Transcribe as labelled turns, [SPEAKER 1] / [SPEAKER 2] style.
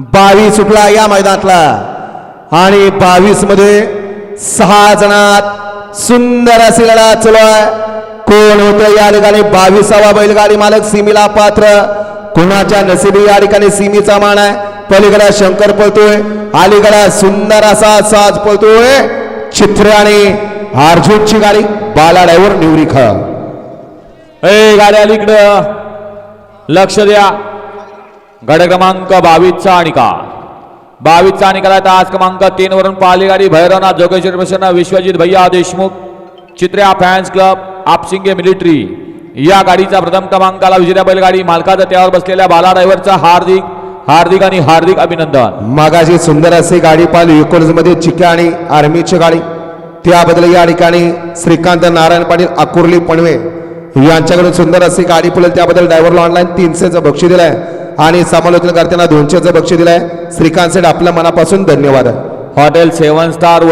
[SPEAKER 1] बावीस सुटला या मैदानातला. आणि बावीसमध्ये सहा जणात सुंदर अशी लढा चलोय आहे. कोण होतं या ठिकाणी? बावीसावा बैलगाडी मालक सिमीला पात्र. कुणाच्या नसिबी या ठिकाणी सिमीचा मान आहे? पलीकडे शंकर पळतोय. अलीकडे सुंदर असा साज पळतोय. चित्र आणि अर्जुनची गाडी बाला निवडी निवरी
[SPEAKER 2] ए गाडी अलीकडं लक्ष द्या. गड क्रमांक बावीसचा निकाल. बावीसचा निकाल आहे आज क्रमांक तीन वरून पाहिली गाडी भैरवनाथ जोगेश्वर प्रसन्न विश्वजित भैया देशमुख चित्र्या फॅन्स क्लब आपसिंगे मिलिटरी या गाडीचा प्रथम क्रमांकाला विजेत्या बैलगाडी मालकाचा त्यावर बसलेल्या बाला ड्रायव्हरचा हार्दिक हार्दिक आणि हार्दिक अभिनंदन.
[SPEAKER 1] मागाशी सुंदर असे गाडी पाहिली एकोणीसमध्ये चिक्या आणि आर्मीची गाडी. त्याबद्दल या ठिकाणी श्रीकांत नारायण पाटील अकुर्ली पणवे यांच्याकडून सुंदर अशी गाडी पुलेल त्याबद्दल ड्रायव्हरला ऑनलाईन तीनशेचं बक्षीस दिलंय. आणि समालोचन करताना दोनशेचं बक्षी दिलंय. श्रीकांत सेठ आपल्या मनापासून धन्यवाद.
[SPEAKER 2] हॉटेल सेवन स्टार